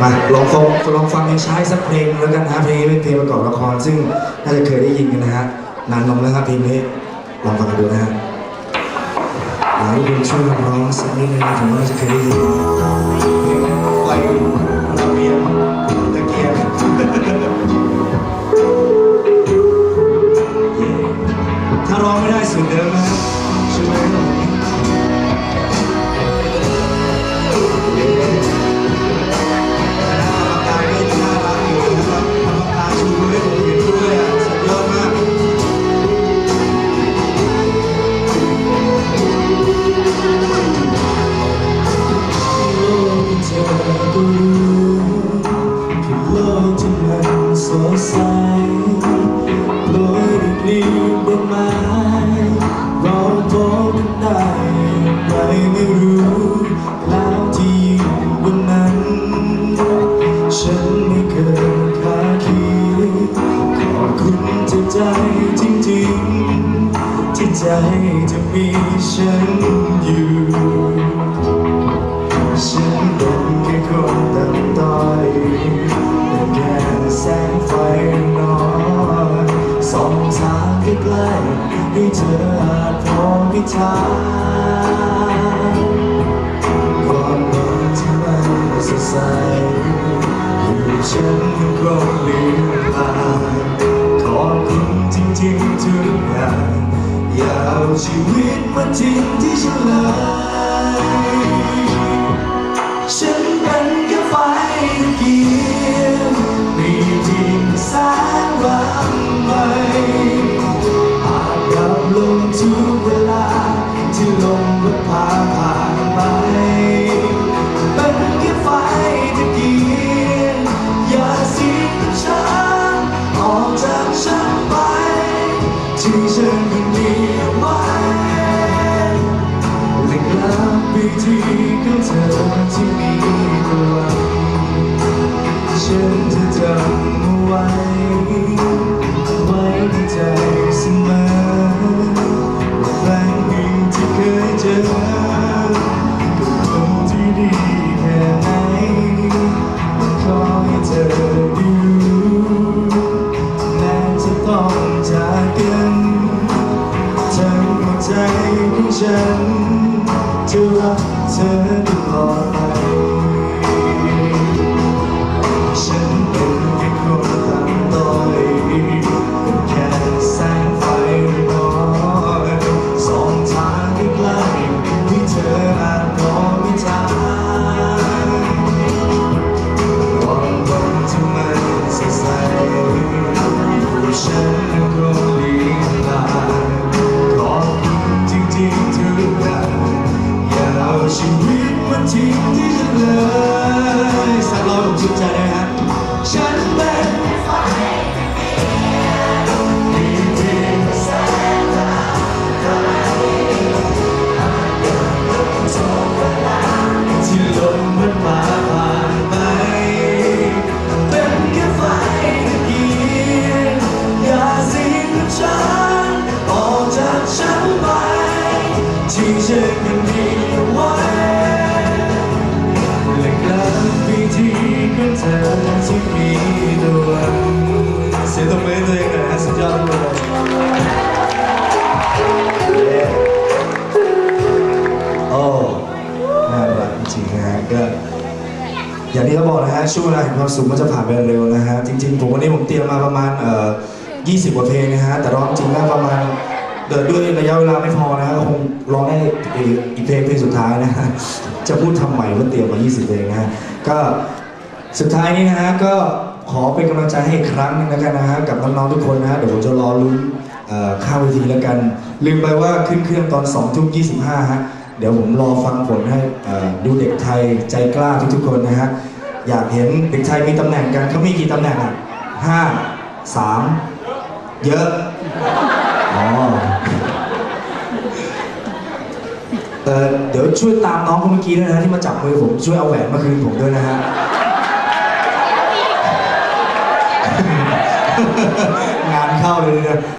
มาลองฟังลองฟังเพลงช้าสักเพลงแล้วกันนะฮะเพลงนี้เป็นเพลงประกอบละคร ซึ่งน่าจะเคยได้ยินกันนะฮะนานลงแล้วครับเพลงนี้ลองฟังกันดูนะฮะอยากให้คุณช่วยร้องสักนิดนึงนะผมว่าจะเคยได้ยินเพลงปล่อยระเบียงตะเกียงถ้าร้องไม่ได้สุดเดิมนะช่วยไว้หน่อย กที่มีดอกไม้เราพบกันได้ไปไม่รู้แล้วที่อยู่บนนั้นฉันไม่เคยคาดคิดขอบคุณจากใจจริงๆ ที่ใจจะมีฉัน ให้เธออาจพอพิทางความหวังที่มันสดใสอยู่ฉันยังคงลืมตาขอบคุณจริงๆทุกอย่างอย่าเอาชีวิตมาทิ้งที่ฉันเลยฉัน พาผ่านไปเป็นแค่ไฟตะเกียงอย่าสิ้นฉันออกจากฉันไป ที่ฉันยังมีเอาไว้หนึ่งล้านปีที่ รั ชีวิตมาทิ้งที่ฉันเลยสักร้อยผมชื่นใจได้ไหมฮะฉันเป็นไฟมีเพียงแสงดาวที่ลมมันมาผ่านไป เป็นแค่ไฟตะเกียงอย่าสิ้นฉันออกจากฉันไปที่ฉันยั ที่มีดวงเสียงตบมือตัวเองหน่อยนะสุดยอดเลยโอ้น่ารักจริงนะฮะก็อย่างที่เขาบอกนะฮะช่วงเวลาแห่งความสุขมันจะผ่านไปเร็วนะฮะจริง ๆ ผมวันนี้ผมเตรียมมาประมาณเอ่อ20 กว่าเพลงนะฮะแต่ร้องจริงแล้วประมาณเดินด้วยระยะเวลาไม่พอนะฮะคงร้องได้อีกอีกเพลงเพลงสุดท้ายนะฮะจะพูดทำใหม่ว่าเตรียมมา 20 เพลงนะฮะก็ สุดท้ายนี้นะฮะก็ขอเป็นกำลังใจให้อีกครั้งหนึงแล้วกันนะฮะกับน้องๆทุกคนนะฮะเดี๋ยวผมจะรอลุ้นเอ่อข้ามเวทีแล้วกัน ลืมไปว่าขึ้นเครื่องตอน2ทุ่ม25ฮะเดี๋ยวผมรอฟังผลให้เอ่อดูเด็กไทยใจกล้าทุกๆคนนะฮะอยากเห็นเด็กไทยมีตำแหน่งกันเขามีกี่ตำแหน่งอะห้าสามเยอะอ๋อเออเดี๋ยวช่วยตามน้องคนเมื่อกี้ด้วยนะที่มาจับมือผมช่วยเอาแหวนมาคืนผมด้วยนะฮะ ง